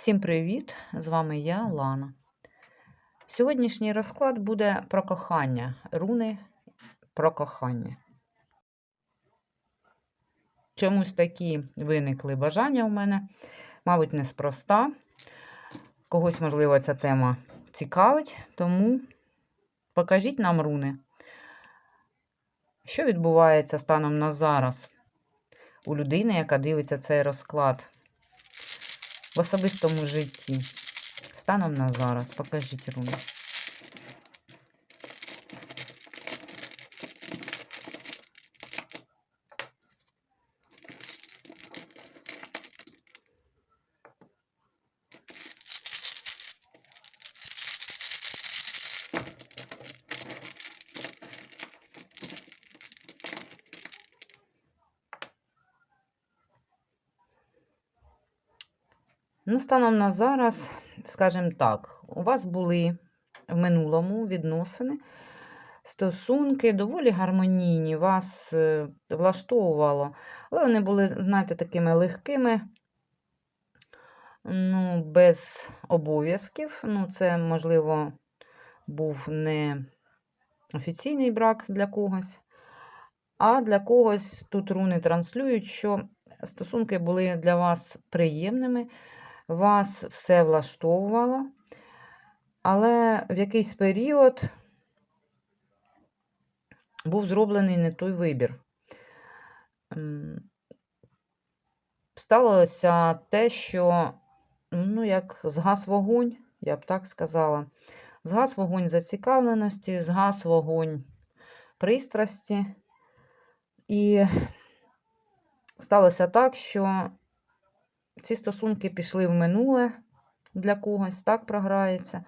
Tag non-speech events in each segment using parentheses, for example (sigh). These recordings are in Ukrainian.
Всім привіт! З вами я, Лана. Сьогоднішній розклад буде про кохання. Руни про кохання. Чомусь такі виникли бажання у мене, мабуть, неспроста. Когось, можливо, ця тема цікавить, тому покажіть нам руни. Що відбувається станом на зараз у людини, яка дивиться цей розклад? В особистому житті. Станом на зараз. Покажіть руни. Станом на зараз, скажімо так, у вас були в минулому відносини, стосунки доволі гармонійні, вас е, влаштовувало, але вони були, знаєте, такими легкими, ну, без обов'язків. Ну, це, можливо, був не офіційний брак для когось, а для когось тут руни транслюють, що стосунки були для вас приємними вас все влаштовувало, але в якийсь період був зроблений не той вибір. Сталося те, що, ну, як згас вогонь, я б так сказала, згас вогонь зацікавленості, згас вогонь пристрасті. І сталося так, що ці стосунки пішли в минуле для когось, так програється.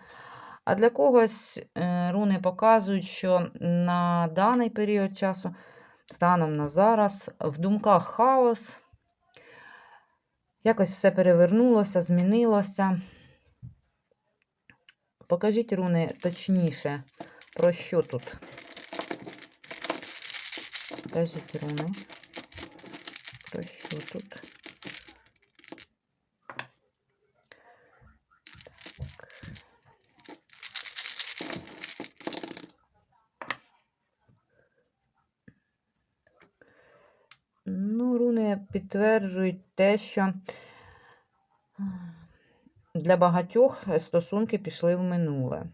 А для когось е, руни показують, що на даний період часу, станом на зараз, в думках хаос, якось все перевернулося, змінилося. Покажіть руни точніше, про що тут. Покажіть руни, про що тут. Ну, руни підтверджують те, що для багатьох стосунки пішли в минуле.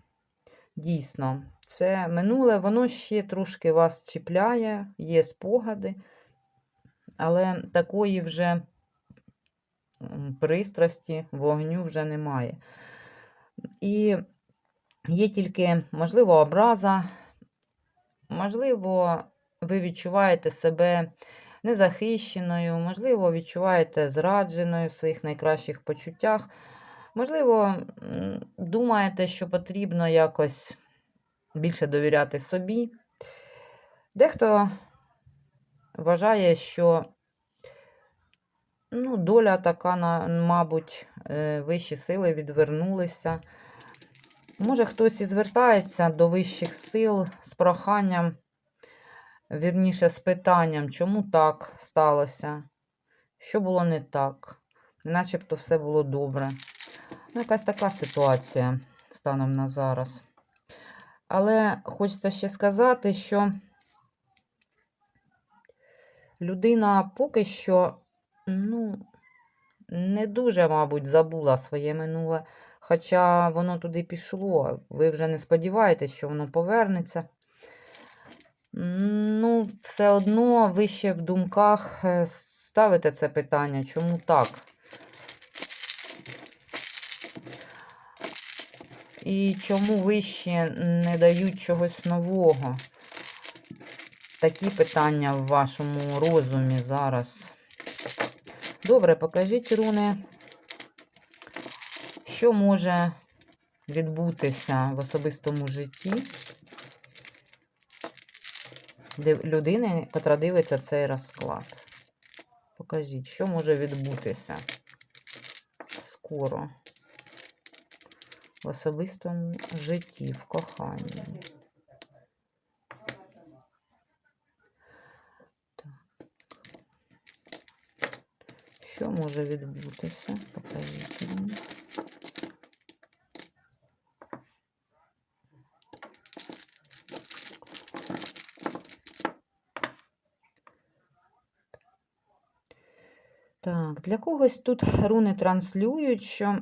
Дійсно, це минуле, воно ще трошки вас чіпляє, є спогади, але такої вже пристрасті, вогню вже немає. І є тільки, можливо, образа, можливо, ви відчуваєте себе незахищеною, можливо, відчуваєте зрадженою в своїх найкращих почуттях. Можливо, думаєте, що потрібно якось більше довіряти собі. Дехто вважає, що ну, доля така, мабуть, е, вищі сили відвернулися. Може, хтось і звертається до вищих сил з проханням вірніше, з питанням, чому так сталося? Що було не так? Начебто все було добре. Ну, якась така ситуація станом на зараз. Але хочеться ще сказати, що людина поки що, ну, не дуже, мабуть, забула своє минуле. Хоча воно туди пішло. Ви вже не сподіваєтесь, що воно повернеться. Ну, все одно ви ще в думках е, ставите це питання, чому так? І чому ви ще не дають чогось нового? Такі питання в вашому розумі зараз. Добре, покажіть, руни, що може відбутися в особистому житті людини, яка дивиться цей розклад. Покажіть, що може відбутися скоро в особистому житті, в коханні. Що може відбутися? Покажіть мені. Так, для когось тут руни транслюють, що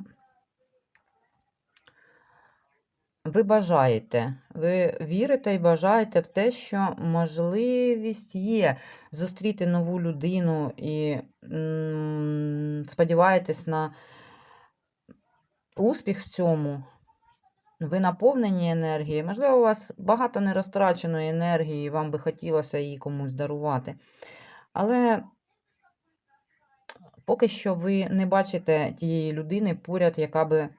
ви бажаєте, ви вірите і бажаєте в те, що можливість є зустріти нову людину і сподіваєтесь на успіх в цьому. Ви наповнені енергією. Можливо, у вас багато нерозтраченої енергії, вам би хотілося її комусь дарувати. Але поки що ви не бачите тієї людини поряд, яка би,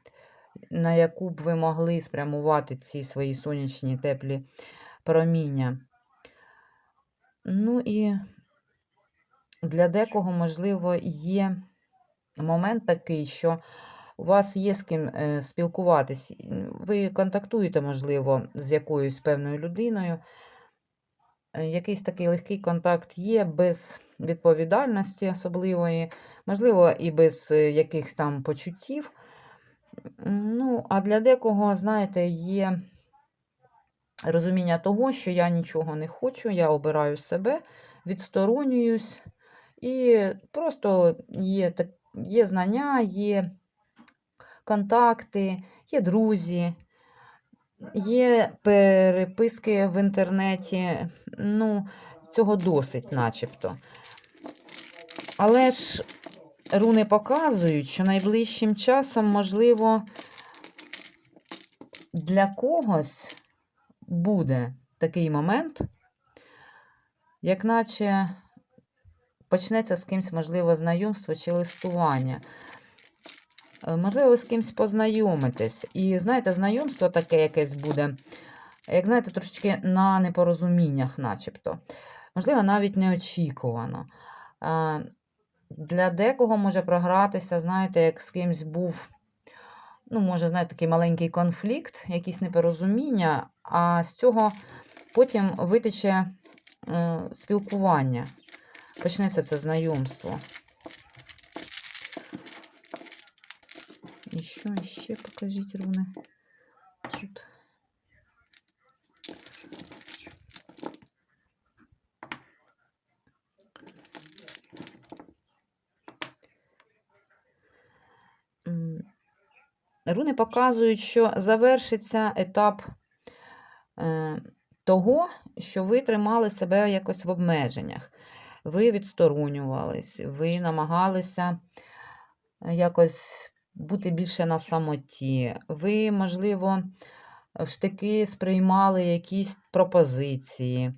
на яку б ви могли спрямувати ці свої сонячні теплі проміння. Ну і для декого, можливо, є момент такий, що у вас є з ким е, спілкуватись. Ви контактуєте, можливо, з якоюсь певною людиною. Е, Якийсь такий легкий контакт є без відповідальності особливої, можливо, і без е, якихось там почуттів. Ну, а для декого, знаєте, є розуміння того, що я нічого не хочу, я обираю себе, відсторонююсь, і просто є, є знання, є контакти, є друзі, є переписки в інтернеті. Ну, цього досить, начебто. Але ж руни показують, що найближчим часом, можливо, для когось буде такий момент, як наче почнеться з кимось, можливо, знайомство чи листування. Е, Можливо, ви з кимось познайомитесь. І знаєте, знайомство таке якесь буде, як знаєте, трошечки на непорозуміннях, начебто. Можливо, навіть неочікувано. Е, Для декого може програтися, знаєте, як з кимось був, ну, може, знаєте, такий маленький конфлікт, якісь непорозуміння, а з цього потім витече е, спілкування. Почнеться це знайомство. І що ще покажіть, руни? Тут. Руни показують, що завершиться етап е, того, що ви тримали себе якось в обмеженнях. Ви відсторонювались, ви намагалися якось бути більше на самоті. Ви, можливо, в штики сприймали якісь пропозиції,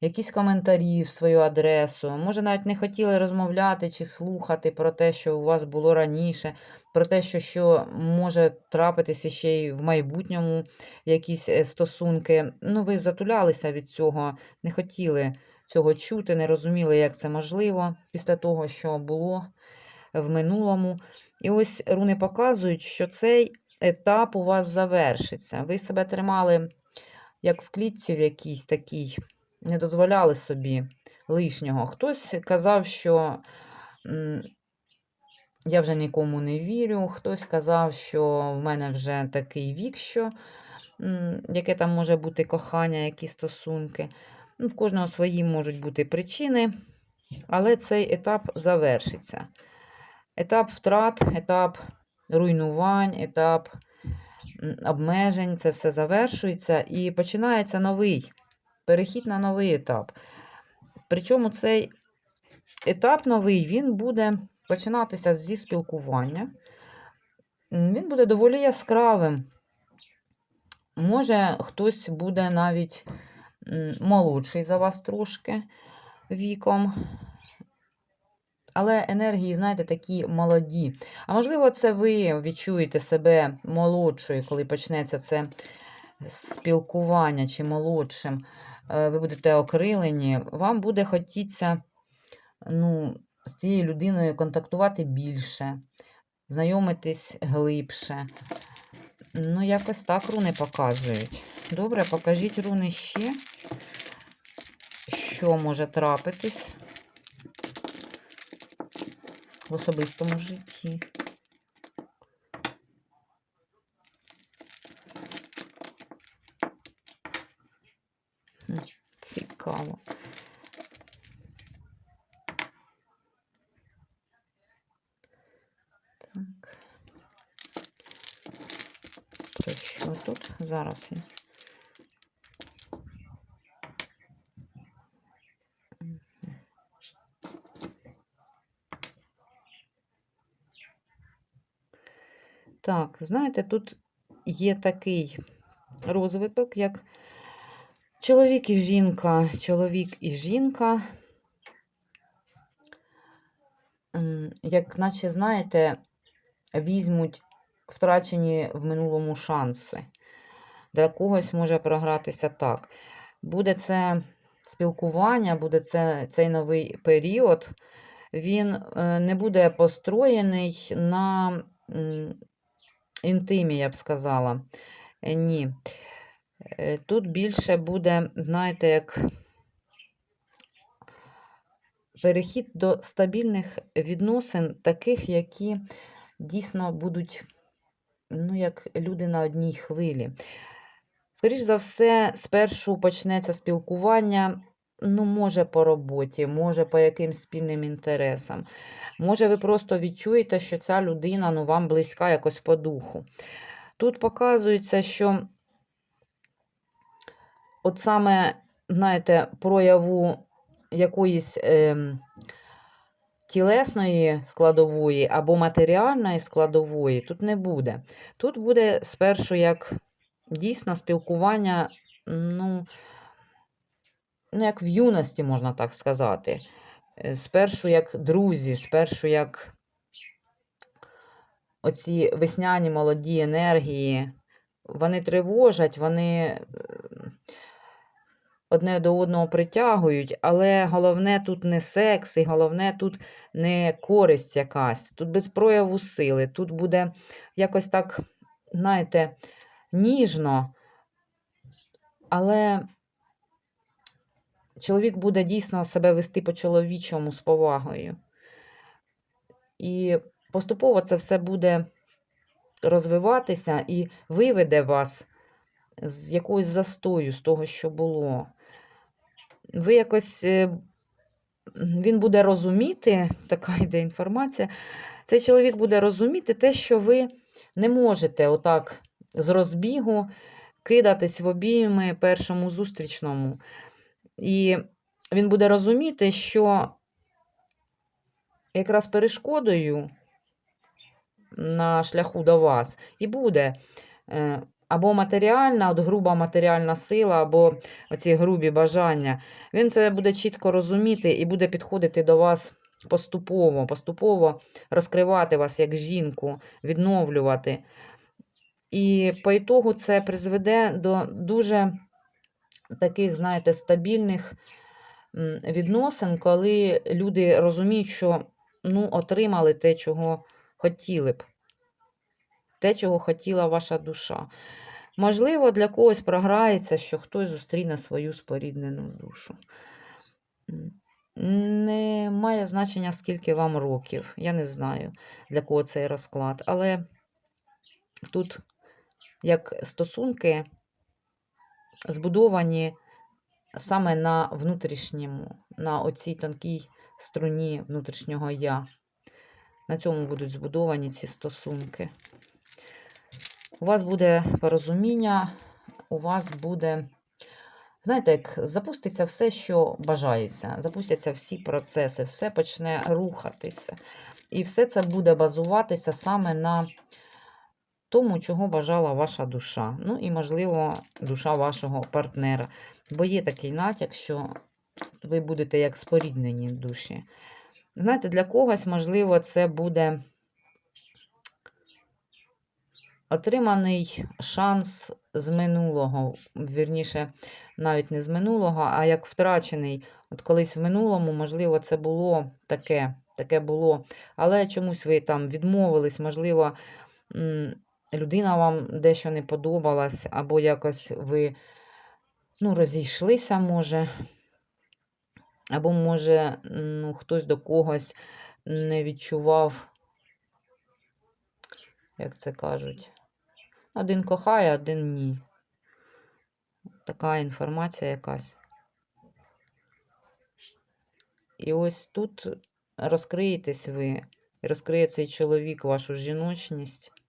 якісь коментарі в свою адресу. Може, навіть не хотіли розмовляти чи слухати про те, що у вас було раніше, про те, що, що може трапитися ще й в майбутньому якісь е, стосунки. Ну, ви затулялися від цього, не хотіли цього чути, не розуміли, як це можливо після того, що було в минулому. І ось руни показують, що цей етап у вас завершиться. Ви себе тримали як в клітці в якійсь такій, не дозволяли собі лишнього. Хтось казав, що я вже нікому не вірю, хтось казав, що в мене вже такий вік, що яке там може бути кохання, які стосунки. Ну, в кожного свої можуть бути причини, але цей етап завершиться. Етап втрат, етап руйнувань, етап обмежень це все завершується і починається новий перехід на новий етап. Причому цей етап новий він буде починатися зі спілкування. Він буде доволі яскравим. Може, хтось буде навіть молодший за вас трошки віком. Але енергії, знаєте, такі молоді. А можливо, це ви відчуєте себе молодшою, коли почнеться це спілкування чи молодшим. Е, Ви будете окрилені, вам буде хотіться ну, з цією людиною контактувати більше, знайомитись глибше. Ну, якось так руни показують. Добре, покажіть руни ще, що може трапитись в особистому житті. Цікаво. Так. Що тут? Зараз я. Так, знаєте, тут є такий розвиток, як чоловік і жінка, чоловік і жінка. Як наче, знаєте, візьмуть втрачені в минулому шанси. Для когось може програтися так. Буде це спілкування, буде це, цей новий період, він е, не буде построєний на інтимі, я б сказала. Е, Ні. Е, Тут більше буде, знаєте, як перехід до стабільних відносин, таких, які дійсно будуть, ну, як люди на одній хвилі. Скоріше за все, спершу почнеться спілкування, ну, може, по роботі, може, по якимсь спільним інтересам. Може, ви просто відчуєте, що ця людина ну, вам близька якось по духу. Тут показується, що от саме, знаєте, прояву якоїсь ем, тілесної складової або матеріальної складової тут не буде. Тут буде спершу як дійсно спілкування, ну, ну як в юності, можна так сказати. Е, Спершу як друзі, спершу як оці весняні молоді енергії, вони тривожать, вони одне до одного притягують, але головне тут не секс, і головне тут не користь якась, тут без прояву сили, тут буде якось так, знаєте, ніжно, але чоловік буде дійсно себе вести по-чоловічому з повагою. І поступово це все буде розвиватися і виведе вас з якогось застою, з того, що було. Ви якось е, він буде розуміти, (laughs) така йде інформація. Цей чоловік буде розуміти те, що ви не можете отак з розбігу кидатись в обійми першому зустрічному. І він буде розуміти, що якраз перешкодою на шляху до вас і буде е, або матеріальна, от груба матеріальна сила, або оці грубі бажання. Він це буде чітко розуміти і буде підходити до вас поступово, поступово розкривати вас як жінку, відновлювати. І по ітогу це призведе до дуже таких, знаєте, стабільних відносин, коли люди розуміють, що ну, отримали те, чого хотіли б. Те, чого хотіла ваша душа. Можливо, для когось програється, що хтось зустріне свою споріднену душу. Не має значення, скільки вам років. Я не знаю, для кого цей розклад. Але тут як стосунки збудовані саме на внутрішньому, на оцій тонкій струні внутрішнього я. На цьому будуть збудовані ці стосунки. У вас буде порозуміння, у вас буде, знаєте, як запуститься все, що бажається. Запустяться всі процеси, все почне рухатися. І все це буде базуватися саме на тому, чого бажала ваша душа. Ну і, можливо, душа вашого партнера. Бо є такий натяк, що ви будете як споріднені душі. Знаєте, для когось, можливо, це буде отриманий шанс з минулого, вірніше, навіть не з минулого, а як втрачений. От колись в минулому, можливо, це було таке, таке було. Але чомусь ви там відмовились, можливо, людина вам дещо не подобалась, або якось ви ну, розійшлися, може. Або, може, ну, хтось до когось не відчував, як це кажуть, один кохає, один ні. Така інформація якась. І ось тут розкриєтесь ви, розкриє цей чоловік вашу жіночність.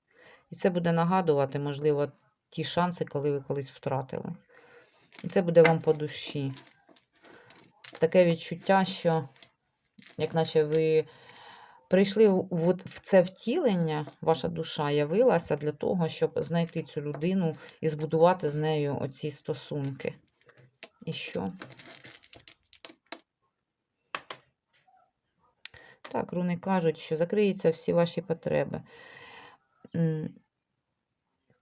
І це буде нагадувати, можливо, ті шанси, коли ви колись втратили. І це буде вам по душі. Таке відчуття, що, як наче ви прийшли в, це втілення, ваша душа явилася для того, щоб знайти цю людину і збудувати з нею оці стосунки. І що? Так, руни кажуть, що закриються всі ваші потреби.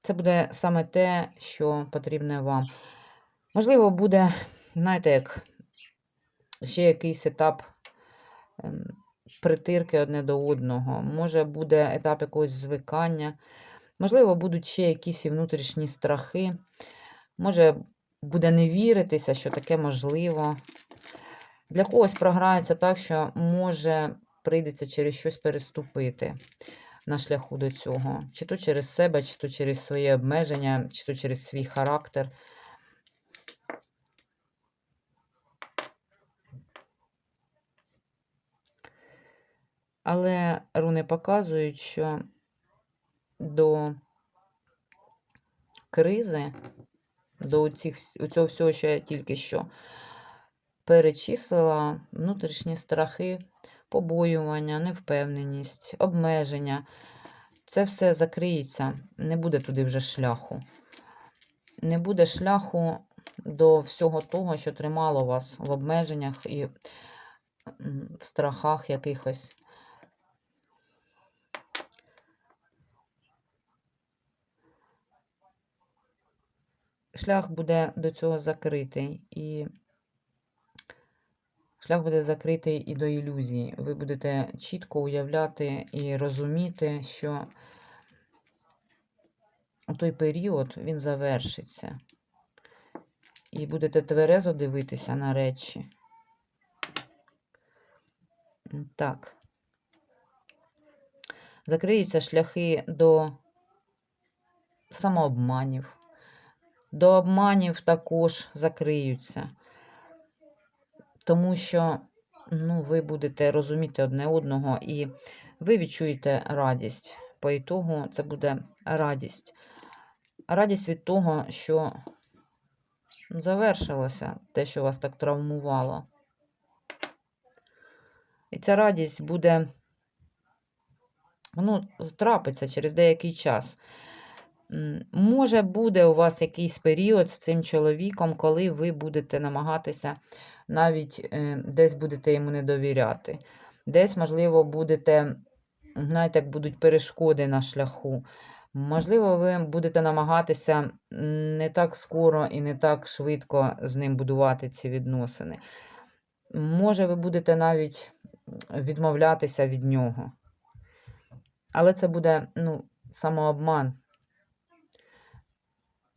Це буде саме те, що потрібне вам. Можливо, буде, знаєте, як ще якийсь етап ем, притирки одне до одного. Може, буде етап якогось звикання. Можливо, будуть ще якісь і внутрішні страхи. Може, буде не віритися, що таке можливо. Для когось програється так, що може прийдеться через щось переступити на шляху до цього. Чи то через себе, чи то через своє обмеження, чи то через свій характер. Але руни показують, що до кризи, до цих, цього всього, що я тільки що перечислила, внутрішні страхи, побоювання, невпевненість, обмеження. Це все закриється, не буде туди вже шляху. Не буде шляху до всього того, що тримало вас в обмеженнях і в страхах якихось. Шлях буде до цього закритий, і шлях буде закритий і до ілюзій. Ви будете чітко уявляти і розуміти, що той період він завершиться. І будете тверезо дивитися на речі. Так. Закриються шляхи до самообманів. До обманів також закриються. Тому що ну, ви будете розуміти одне одного і ви відчуєте радість. По ітогу це буде радість. Радість від того, що завершилося те, що вас так травмувало. І ця радість буде, воно трапиться через деякий час. Може, буде у вас якийсь період з цим чоловіком, коли ви будете намагатися навіть е, десь будете йому не довіряти. Десь, можливо, будете, знаєте, як будуть перешкоди на шляху. Можливо, ви будете намагатися не так скоро і не так швидко з ним будувати ці відносини. Може, ви будете навіть відмовлятися від нього. Але це буде ну, самообман.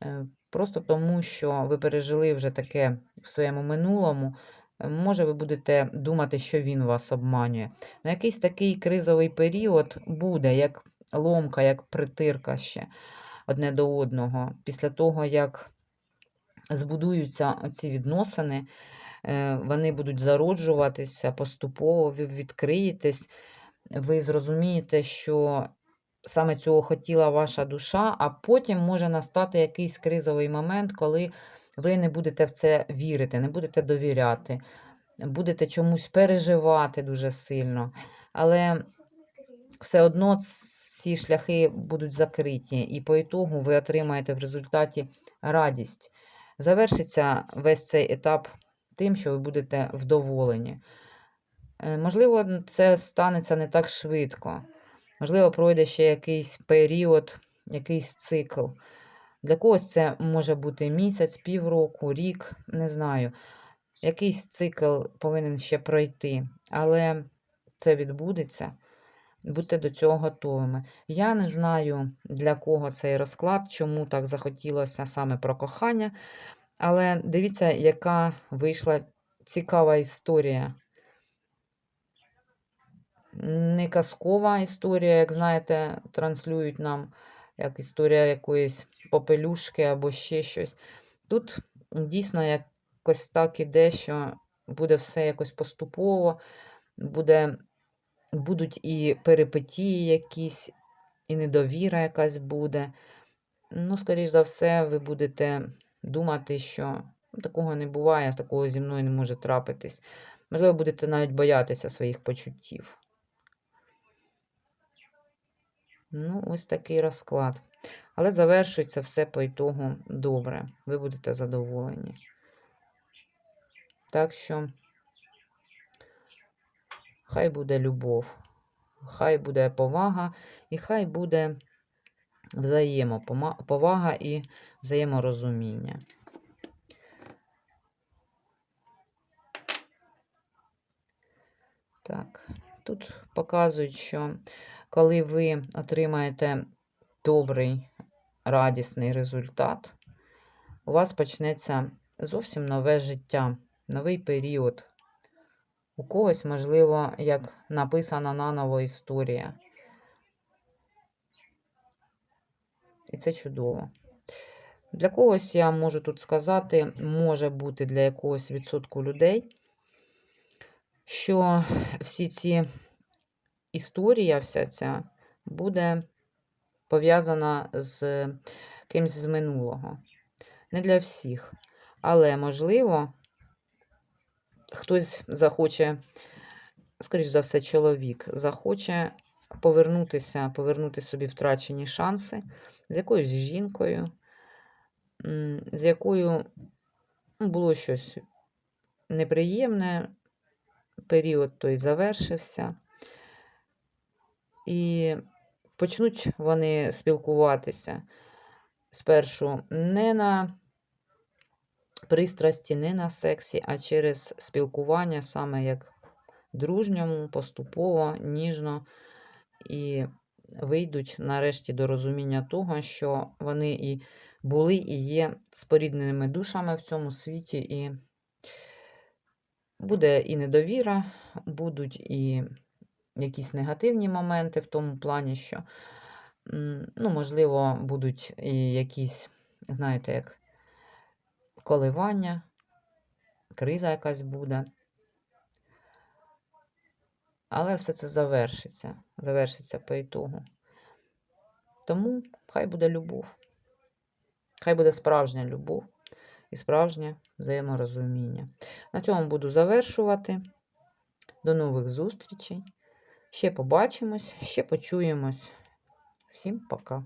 Е, Просто тому, що ви пережили вже таке в своєму минулому. е, Може, ви будете думати, що він вас обманює. На якийсь такий кризовий період буде, як ломка, як притирка ще одне до одного. Після того, як збудуються ці відносини, е, вони будуть зароджуватися поступово, ви відкриєтесь, ви зрозумієте, що саме цього хотіла ваша душа, а потім може настати якийсь кризовий момент, коли ви не будете в це вірити, не будете довіряти, будете чомусь переживати дуже сильно. Але все одно ці шляхи будуть закриті, і по ітогу ви отримаєте в результаті радість. Завершиться весь цей етап тим, що ви будете вдоволені. Е, Можливо, це станеться не так швидко. Можливо, пройде ще якийсь період, якийсь цикл. Для когось це може бути місяць, півроку, рік, не знаю. Якийсь цикл повинен ще пройти, але це відбудеться. Будьте до цього готовими. Я не знаю, для кого цей розклад, чому так захотілося саме про кохання. Але дивіться, яка вийшла цікава історія. Не казкова історія, як знаєте, транслюють нам, як історія якоїсь попелюшки або ще щось. Тут дійсно якось так іде, що буде все якось поступово, буде, будуть і перипетії якісь, і недовіра якась буде. ну, скоріш за все, ви будете думати, що «Ну, такого не буває, такого зі мною не може трапитись. Можливо, будете навіть боятися своїх почуттів. Ну, ось такий розклад. Але завершується все по ітогу добре. Ви будете задоволені. Так що хай буде любов, хай буде повага, і хай буде взаємоповага і взаєморозуміння. Так, тут показують, що коли ви отримаєте добрий, радісний результат, у вас почнеться зовсім нове життя, новий період. У когось, можливо, як написана наново історія. І це чудово. Для когось, я можу тут сказати, може бути для якогось відсотку людей, що всі ці історія, вся ця буде пов'язана з кимсь з минулого. Не для всіх. Але, можливо, хтось захоче, скоріш за все, чоловік, захоче повернутися, повернути собі втрачені шанси з якоюсь жінкою, з якою було щось неприємне, період той завершився. І почнуть вони спілкуватися спершу не на пристрасті, не на сексі, а через спілкування, саме як дружньому, поступово, ніжно, і вийдуть нарешті до розуміння того, що вони і були, і є спорідненими душами в цьому світі, і буде і недовіра, будуть і якісь негативні моменти в тому плані, що, ну, можливо, будуть і якісь, знаєте, як коливання, криза якась буде. Але все це завершиться, завершиться по ітогу. Тому хай буде любов. Хай буде справжня любов і справжнє взаєморозуміння. На цьому буду завершувати. До нових зустрічей. Ще побачимось, ще почуємось. Всім пока.